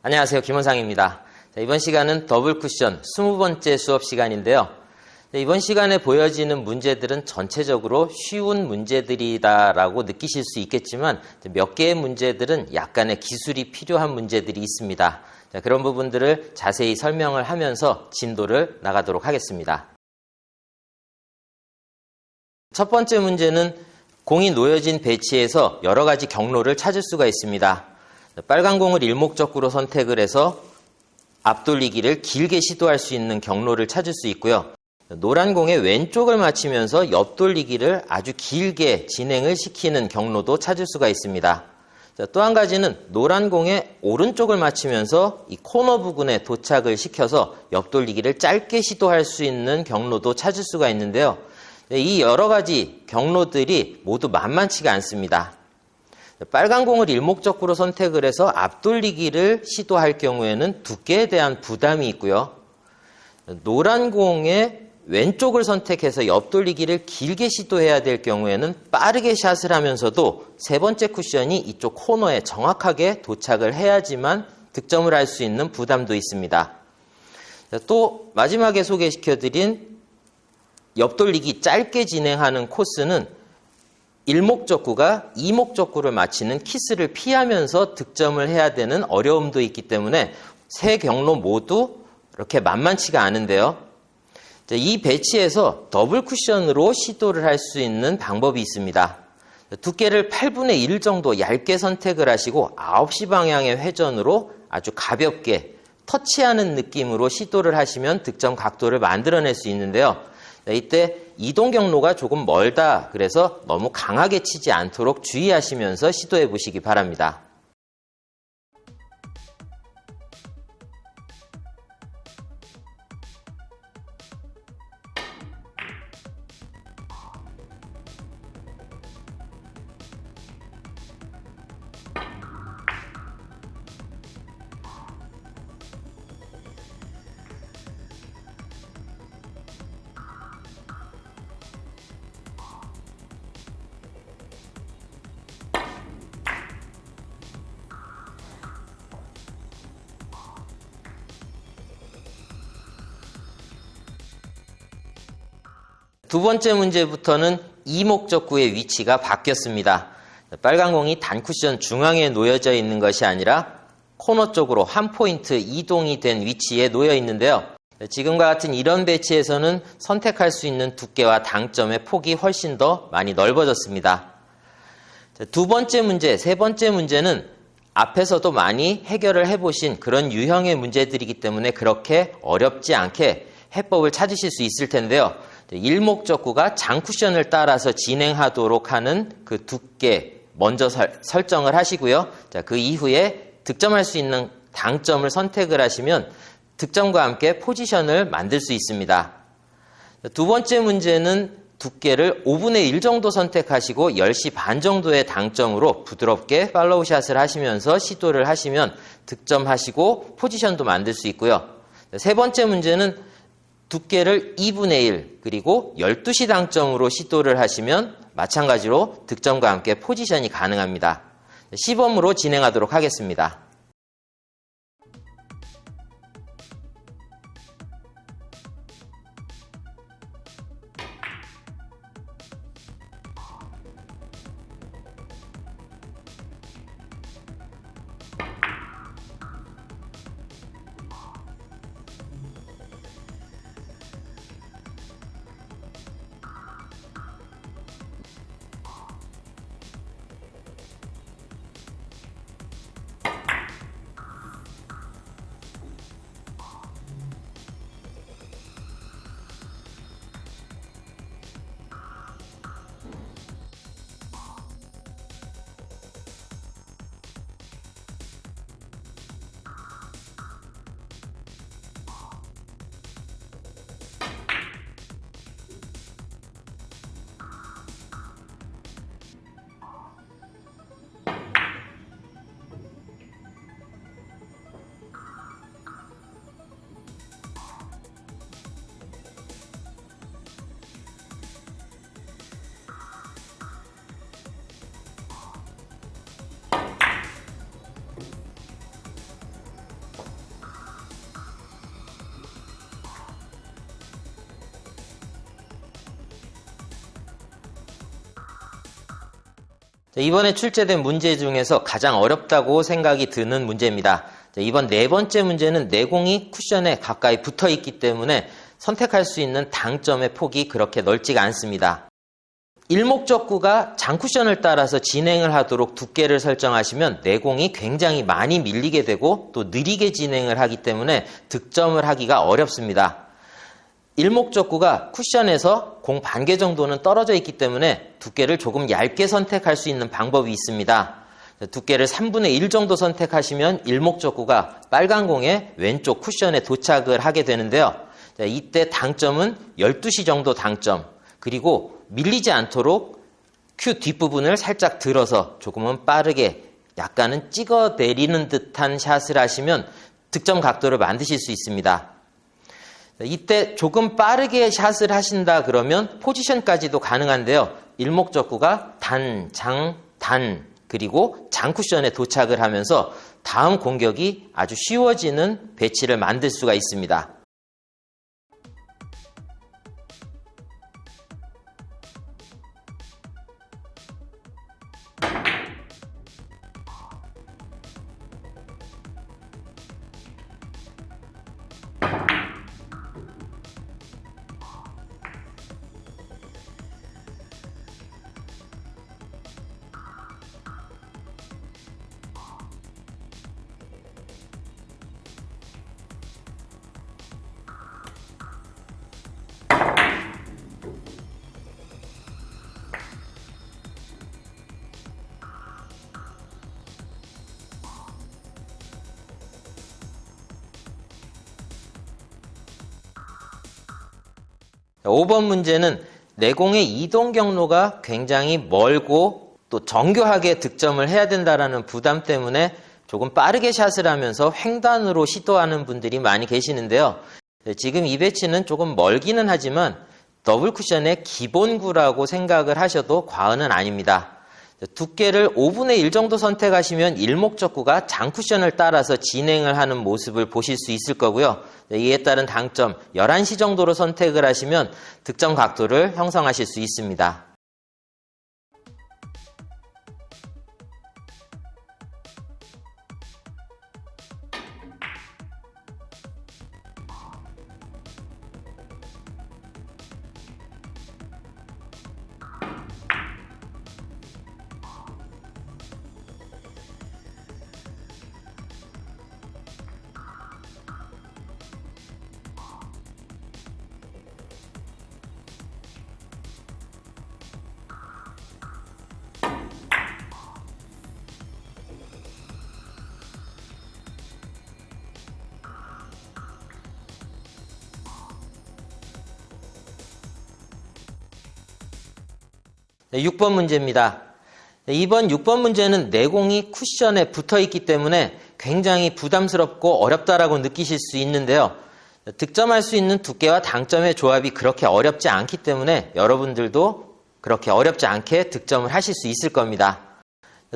안녕하세요. 김원상입니다. 자, 이번 시간은 더블 쿠션 20번째 수업 시간인데요. 네, 이번 시간에 보여지는 문제들은 전체적으로 쉬운 문제들이다라고 느끼실 수 있겠지만 몇 개의 문제들은 약간의 기술이 필요한 문제들이 있습니다. 자, 그런 부분들을 자세히 설명을 하면서 진도를 나가도록 하겠습니다. 첫 번째 문제는 공이 놓여진 배치에서 여러 가지 경로를 찾을 수가 있습니다. 빨간 공을 일목적구로 선택을 해서 앞돌리기를 길게 시도할 수 있는 경로를 찾을 수 있고요. 노란 공의 왼쪽을 맞추면서 옆돌리기를 아주 길게 진행을 시키는 경로도 찾을 수가 있습니다. 또 한 가지는 노란 공의 오른쪽을 맞추면서 이 코너 부근에 도착을 시켜서 옆돌리기를 짧게 시도할 수 있는 경로도 찾을 수가 있는데요. 이 여러 가지 경로들이 모두 만만치가 않습니다. 빨간 공을 일목적구로 선택을 해서 앞돌리기를 시도할 경우에는 두께에 대한 부담이 있고요. 노란 공의 왼쪽을 선택해서 옆돌리기를 길게 시도해야 될 경우에는 빠르게 샷을 하면서도 세 번째 쿠션이 이쪽 코너에 정확하게 도착을 해야지만 득점을 할 수 있는 부담도 있습니다. 또 마지막에 소개시켜드린 옆돌리기 짧게 진행하는 코스는 일목적구가 이목적구를 맞히는 키스를 피하면서 득점을 해야 되는 어려움도 있기 때문에 세 경로 모두 이렇게 만만치가 않은데요. 이 배치에서 더블 쿠션으로 시도를 할 수 있는 방법이 있습니다. 두께를 8분의 1 정도 얇게 선택을 하시고 9시 방향의 회전으로 아주 가볍게 터치하는 느낌으로 시도를 하시면 득점 각도를 만들어낼 수 있는데요. 이때 이동 경로가 조금 멀다 그래서 너무 강하게 치지 않도록 주의하시면서 시도해 보시기 바랍니다. 두 번째 문제부터는 이목적구의 위치가 바뀌었습니다. 빨간 공이 단쿠션 중앙에 놓여져 있는 것이 아니라 코너 쪽으로 한 포인트 이동이 된 위치에 놓여 있는데요. 지금과 같은 이런 배치에서는 선택할 수 있는 두께와 당점의 폭이 훨씬 더 많이 넓어졌습니다. 두 번째 문제, 세 번째 문제는 앞에서도 많이 해결을 해보신 그런 유형의 문제들이기 때문에 그렇게 어렵지 않게 해법을 찾으실 수 있을 텐데요. 일목적구가 장쿠션을 따라서 진행하도록 하는 그 두께 먼저 설, 정을 하시고요. 자, 그 이후에 득점할 수 있는 당점을 선택을 하시면 득점과 함께 포지션을 만들 수 있습니다. 두 번째 문제는 두께를 5분의 1 정도 선택하시고 10시 반 정도의 당점으로 부드럽게 팔로우 샷을 하시면서 시도를 하시면 득점하시고 포지션도 만들 수 있고요. 세 번째 문제는 두께를 2분의 1 그리고 12시 당점으로 시도를 하시면 마찬가지로 득점과 함께 포지션이 가능합니다. 시범으로 진행하도록 하겠습니다. 이번에 출제된 문제 중에서 가장 어렵다고 생각이 드는 문제입니다. 자, 이번 네 번째 문제는 내공이 쿠션에 가까이 붙어 있기 때문에 선택할 수 있는 당점의 폭이 그렇게 넓지가 않습니다. 일목적구가 장쿠션을 따라서 진행을 하도록 두께를 설정하시면 내공이 굉장히 많이 밀리게 되고 또 느리게 진행을 하기 때문에 득점을 하기가 어렵습니다. 일목적구가 쿠션에서 공 반 개 정도는 떨어져 있기 때문에 두께를 조금 얇게 선택할 수 있는 방법이 있습니다. 두께를 3분의 1 정도 선택하시면 일목적구가 빨간 공의 왼쪽 쿠션에 도착을 하게 되는데요. 이때 당점은 12시 정도 당점, 그리고 밀리지 않도록 큐 뒷부분을 살짝 들어서 조금은 빠르게 약간은 찍어 내리는 듯한 샷을 하시면 득점 각도를 만드실 수 있습니다. 이때 조금 빠르게 샷을 하신다 그러면 포지션까지도 가능한데요. 일목적구가 단, 장, 단, 그리고 장쿠션에 도착을 하면서 다음 공격이 아주 쉬워지는 배치를 만들 수가 있습니다. 5번 문제는 내공의 이동 경로가 굉장히 멀고 또 정교하게 득점을 해야 된다라는 부담 때문에 조금 빠르게 샷을 하면서 횡단으로 시도하는 분들이 많이 계시는데요. 네, 지금 이 배치는 조금 멀기는 하지만 더블 쿠션의 기본구라고 생각을 하셔도 과언은 아닙니다. 두께를 5분의 1 정도 선택하시면 일목적구가 장쿠션을 따라서 진행을 하는 모습을 보실 수 있을 거고요. 네, 이에 따른 당점 11시 정도로 선택을 하시면 득점 각도를 형성하실 수 있습니다. 6번 문제입니다. 네, 이번 6번 문제는 내공이 쿠션에 붙어 있기 때문에 굉장히 부담스럽고 어렵다라고 느끼실 수 있는데요. 득점할 수 있는 두께와 당점의 조합이 그렇게 어렵지 않기 때문에 여러분들도 그렇게 어렵지 않게 득점을 하실 수 있을 겁니다.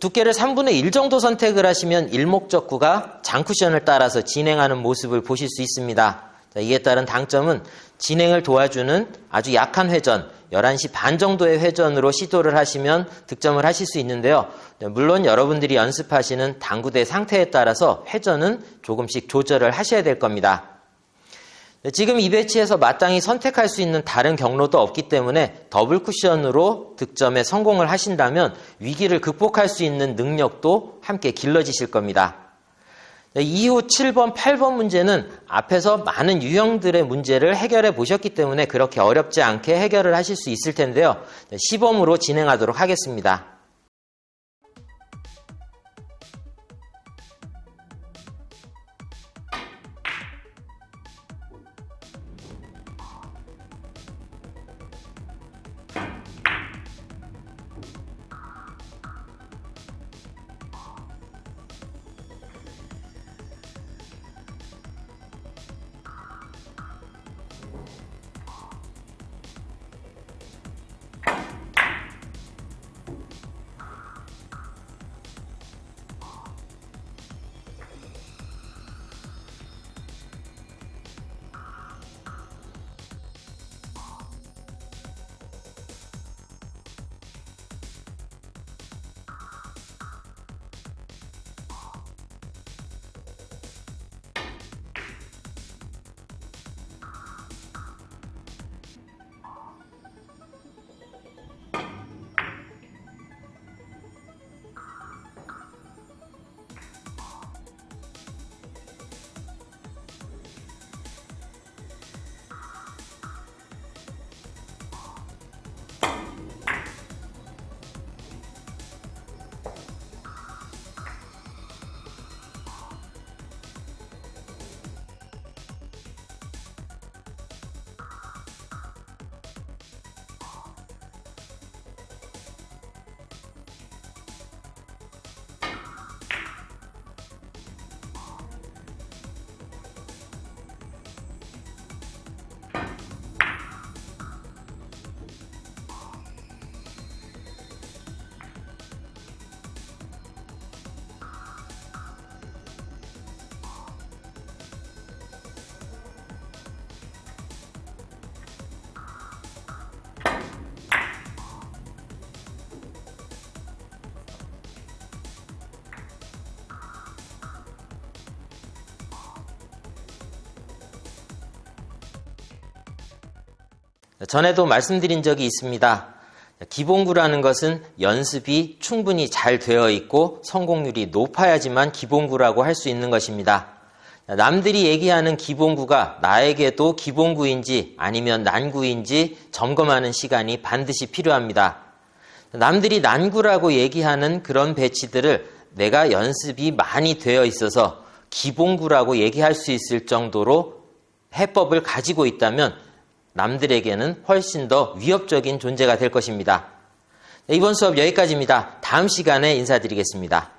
두께를 3분의 1 정도 선택을 하시면 일목적구가 장쿠션을 따라서 진행하는 모습을 보실 수 있습니다. 이에 따른 당점은 진행을 도와주는 아주 약한 회전, 11시 반 정도의 회전으로 시도를 하시면 득점을 하실 수 있는데요. 물론 여러분들이 연습하시는 당구대 상태에 따라서 회전은 조금씩 조절을 하셔야 될 겁니다. 지금 이 배치에서 마땅히 선택할 수 있는 다른 경로도 없기 때문에 더블 쿠션으로 득점에 성공을 하신다면 위기를 극복할 수 있는 능력도 함께 길러지실 겁니다. 이후 7번, 8번 문제는 앞에서 많은 유형들의 문제를 해결해 보셨기 때문에 그렇게 어렵지 않게 해결을 하실 수 있을 텐데요. 시범으로 진행하도록 하겠습니다. 전에도 말씀드린 적이 있습니다. 기본구라는 것은 연습이 충분히 잘 되어 있고 성공률이 높아야지만 기본구라고 할 수 있는 것입니다. 남들이 얘기하는 기본구가 나에게도 기본구인지 아니면 난구인지 점검하는 시간이 반드시 필요합니다. 남들이 난구라고 얘기하는 그런 배치들을 내가 연습이 많이 되어 있어서 기본구라고 얘기할 수 있을 정도로 해법을 가지고 있다면 남들에게는 훨씬 더 위협적인 존재가 될 것입니다. 이번 수업 여기까지입니다. 다음 시간에 인사드리겠습니다.